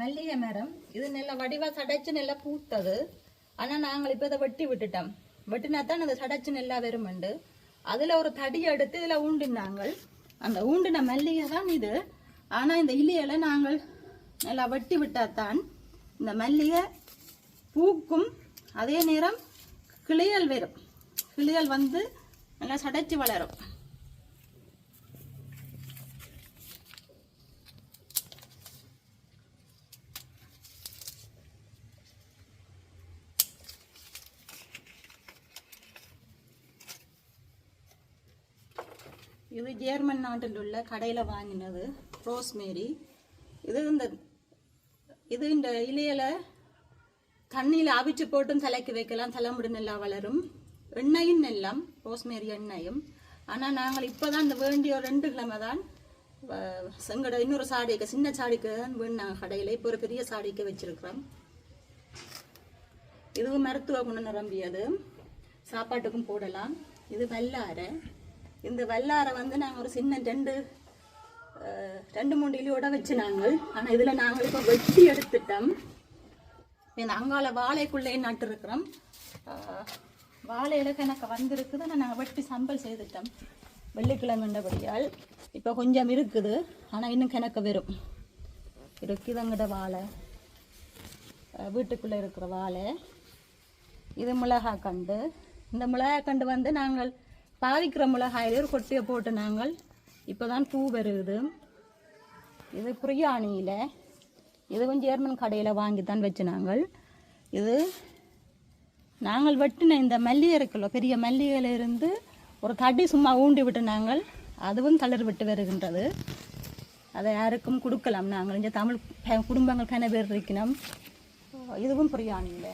மல்லிகை மரம். இது நல்லா வடிவா சடைச்சு நல்லா பூத்தது. ஆனா நாங்கள் இப்ப இதை வெட்டி விட்டுட்டோம். வெட்டினா தான் அந்த சடைச்சு நல்லா வருமெண்டு அதுல ஒரு தடி எடுத்து இதுல ஊண்டினாங்கள். அந்த ஊண்டின மல்லிகை தான் இது. ஆனா இந்த இலையில நாங்கள் நல்லா வெட்டி விட்டாதான் இந்த மல்லிகை பூக்கும். அதே நேரம் கிளியல் வரும். கிளியல் வந்து நல்லா சடைச்சு வளரும். இது ஜேர்மன் நாட்டில் உள்ள கடையில் வாங்கினது ரோஸ்மேரி. இது இந்த இது இந்த இலையில தண்ணியில் அவிச்சு போட்டும் தலைக்கு வைக்கலாம். தலைமுடி நல்லா வளரும். எண்ணெயும் நெல்லம் ரோஸ்மேரி எண்ணெயும். ஆனால் நாங்கள் இப்போ தான் இந்த வேண்டிய ரெண்டு கிழமை தான் வ- செங்கட இன்னொரு சாடிக்கு சின்ன சாடிக்கு தான் வேணாங்க கடையில். இப்போ ஒரு பெரிய சாடிக்கு வச்சுருக்குறோம். இதுவும் மருத்துவ குணம் நிரம்பியது சாப்பாட்டுக்கும் போடலாம். இது வல்லாரை இந்த வல்லாரை வந்து நாங்கள் ஒரு சின்ன ரெண்டு ரெண்டு மூணு இலியோட வச்சு நாங்கள் ஆனால் இதில் நாங்கள் இப்போ வெட்டி எடுத்துட்டோம். இந்த அங்கால வாழைக்குள்ளேயே நட்டுருக்குறோம். அஹ், எனக்கு கணக்கு வந்திருக்குது. ஆனால் நாங்கள் வெட்டி சம்பல் செய்துட்டோம். வெள்ளிக்கிழமைண்டபடியால் இப்போ கொஞ்சம் இருக்குது. ஆனால் இன்னும் கிணக்க வரும். இருக்குதங்கிட்ட வாழை. வீட்டுக்குள்ளே இருக்கிற வாழை. இது மிளகாய் கண்டு. இந்த மிளகாய் கண்டு வந்து நாங்கள் பாதிக்கிற மிளகாயில ஒரு கொட்டையை போட்டு நாங்கள் இப்போ தான் பூ வருது இது பிரியாணியில். இதுவும் ஜேர்மன் கடையில் வாங்கி தான் வச்சு நாங்கள் இது நாங்கள் வெட்டின இந்த மல்லிகை இருக்குல்ல பெரிய மல்லிகையிலிருந்து ஒரு தடி சும்மா ஊண்டி விட்டு நாங்கள் அதுவும் தளர் விட்டு வருகின்றது. அதை யாருக்கும் கொடுக்கலாம் நாங்கள். இங்கே தமிழ் குடும்பங்கள் கன பேர் இருக்கணும் இதுவும் பிரியாணியில்.